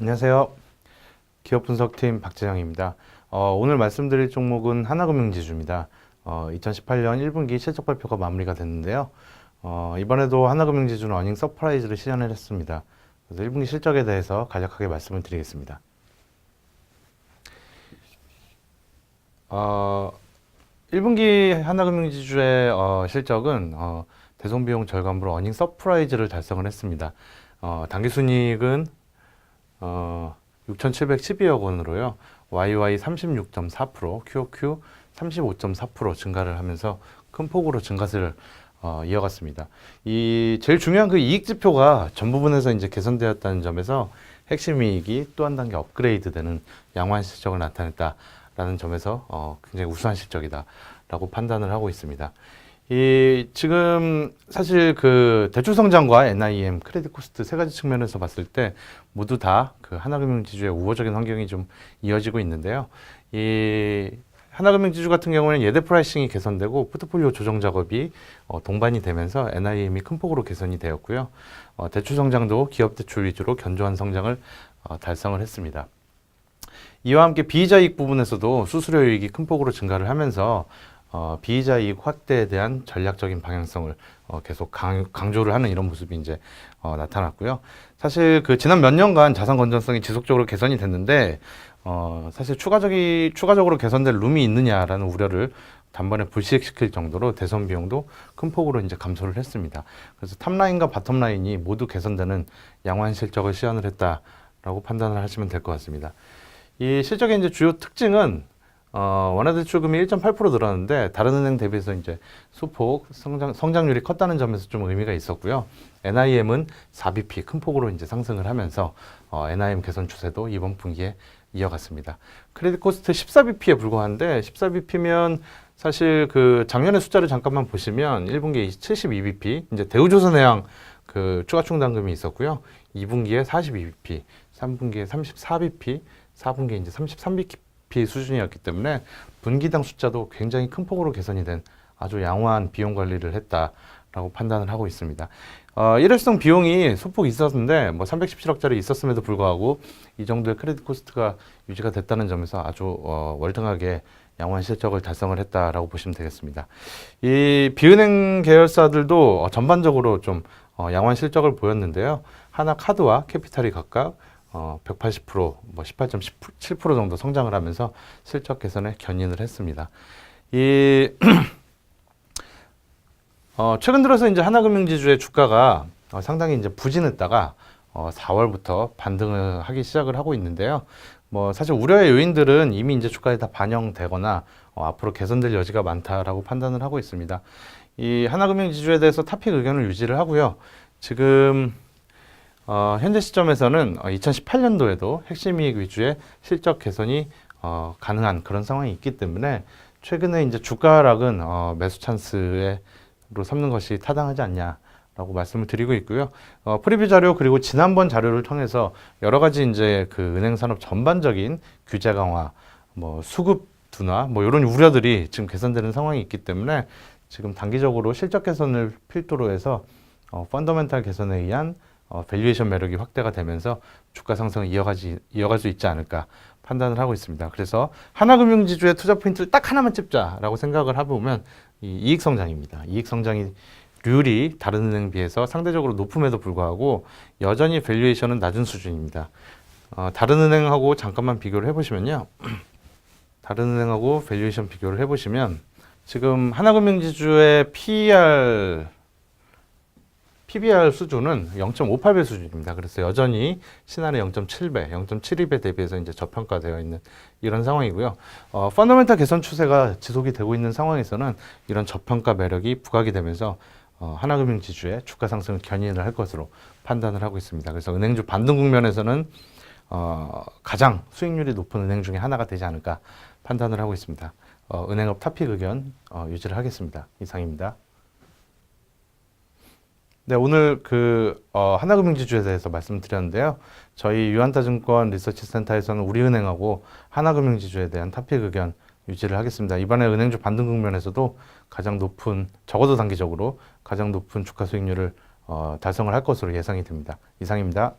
안녕하세요. 기업 분석팀 박재영입니다. 어, 오늘 말씀드릴 종목은 하나금융지주입니다. 어, 2018년 1분기 실적 발표가 마무리가 됐는데요. 어, 이번에도 하나금융지주는 어닝 서프라이즈를 시연을 했습니다. 그래서 1분기 실적에 대해서 간략하게 말씀을 드리겠습니다. 어, 1분기 하나금융지주의 어, 실적은 어, 대손비용 절감으로 어닝 서프라이즈를 달성을 했습니다. 어, 당기순이익은 어, 6,712억 원으로요. YY 36.4%, QOQ 35.4% 증가를 하면서 큰 폭으로 증가세를 어, 이어갔습니다. 이 제일 중요한 그 이익 지표가 전 부분에서 이제 개선되었다는 점에서 핵심 이익이 또 한 단계 업그레이드되는 양호한 실적을 나타냈다라는 점에서 어, 굉장히 우수한 실적이다라고 판단을 하고 있습니다. 이 지금 사실 그 대출 성장과 NIM, 크레딧 코스트 세 가지 측면에서 봤을 때 모두 다 그 하나금융지주의 우호적인 환경이 좀 이어지고 있는데요. 이 하나금융지주 같은 경우는 예대 프라이싱이 개선되고 포트폴리오 조정 작업이 어, 동반이 되면서 NIM이 큰 폭으로 개선이 되었고요. 어, 대출 성장도 기업 대출 위주로 견조한 성장을 어, 달성을 했습니다. 이와 함께 비이자 이익 부분에서도 수수료 이익이 큰 폭으로 증가를 하면서 어, 비이자 이익 확대에 대한 전략적인 방향성을 어, 계속 강, 강조를 하는 이런 모습이 이제 어, 나타났고요. 사실 그 지난 몇 년간 자산 건전성이 지속적으로 개선이 됐는데 어, 사실 추가적이 추가적으로 개선될 룸이 있느냐라는 우려를 단번에 불식시킬 정도로 대선 비용도 큰 폭으로 이제 감소를 했습니다. 그래서 탑라인과 바텀라인이 모두 개선되는 양호한 실적을 시현을 했다라고 판단을 하시면 될 것 같습니다. 이 실적의 이제 주요 특징은 어, 원화대 출금이 1.8% 늘었는데 다른 은행 대비해서 이제 소폭 성장 성장률이 컸다는 점에서 좀 의미가 있었고요. NIM은 4bp 큰 폭으로 이제 상승을 하면서 어, NIM 개선 추세도 이번 분기에 이어갔습니다. 크레딧 코스트 14bp에 불과한데 14bp면 사실 그 작년의 숫자를 잠깐만 보시면 1분기에 72bp 이제 대우조선해양 그 추가 충당금이 있었고요. 2분기에 42bp, 3분기에 34bp, 4분기에 이제 33bp 수준이었기 때문에 분기당 숫자도 굉장히 큰 폭으로 개선이 된 아주 양호한 비용 관리를 했다라고 판단을 하고 있습니다. 어, 일회성 비용이 소폭 있었는데 뭐 317억짜리 있었음에도 불구하고 이 정도의 크레딧 코스트가 유지가 됐다는 점에서 아주 어, 월등하게 양호한 실적을 달성을 했다라고 보시면 되겠습니다. 이 비은행 계열사들도 어, 전반적으로 좀 어, 양호한 실적을 보였는데요. 하나 카드와 캐피탈이 각각 어, 180%, 뭐 18.7% 정도 성장을 하면서 실적 개선에 견인을 했습니다. 이 어, 최근 들어서 이제 하나금융지주의 주가가 어, 상당히 이제 부진했다가 어, 4월부터 반등을 하기 시작을 하고 있는데요. 뭐 사실 우려의 요인들은 이미 이제 주가에 다 반영되거나 어, 앞으로 개선될 여지가 많다라고 판단을 하고 있습니다. 이 하나금융지주에 대해서 타픽 의견을 유지를 하고요. 지금 어, 현재 시점에서는 어, 2018년도에도 핵심 이익 위주의 실적 개선이 어, 가능한 그런 상황이 있기 때문에 최근에 이제 주가 하락은 어, 매수 찬스로 삼는 것이 타당하지 않냐 라고 말씀을 드리고 있고요. 어, 프리뷰 자료 그리고 지난번 자료를 통해서 여러 가지 이제 그 은행 산업 전반적인 규제 강화, 뭐 수급 둔화, 뭐 이런 우려들이 지금 개선되는 상황이 있기 때문에 지금 단기적으로 실적 개선을 필두로 해서 어, 펀더멘탈 개선에 의한 어, 밸류에이션 매력이 확대가 되면서 주가 상승을 이어가지, 이어갈 수 있지 않을까 판단을 하고 있습니다. 그래서 하나금융지주의 투자 포인트를 딱 하나만 찝자라고 생각을 해보면 이 이익 성장입니다. 이익 성장이 률이 다른 은행 비해서 상대적으로 높음에도 불구하고 여전히 밸류에이션은 낮은 수준입니다. 어, 다른 은행하고 잠깐만 비교를 해보시면요. 다른 은행하고 밸류에이션 비교를 해보시면 지금 하나금융지주의 PER PBR 수준은 0.58배 수준입니다. 그래서 여전히 신한의 0.7배, 0.72배 대비해서 이제 저평가되어 있는 이런 상황이고요. 어, 펀더멘탈 개선 추세가 지속이 되고 있는 상황에서는 이런 저평가 매력이 부각이 되면서 어, 하나금융 지주의 주가 상승을 견인을 할 것으로 판단을 하고 있습니다. 그래서 은행주 반등 국면에서는 어, 가장 수익률이 높은 은행 중에 하나가 되지 않을까 판단을 하고 있습니다. 어, 은행업 타픽 의견 어, 유지를 하겠습니다. 이상입니다. 네, 오늘 그 어, 하나금융지주에 대해서 말씀드렸는데요. 저희 유한타증권 리서치센터에서는 우리은행하고 하나금융지주에 대한 타픽 의견 유지를 하겠습니다. 이번에 은행주 반등 국면에서도 가장 높은 적어도 단기적으로 가장 높은 주가 수익률을 어, 달성을 할 것으로 예상이 됩니다. 이상입니다.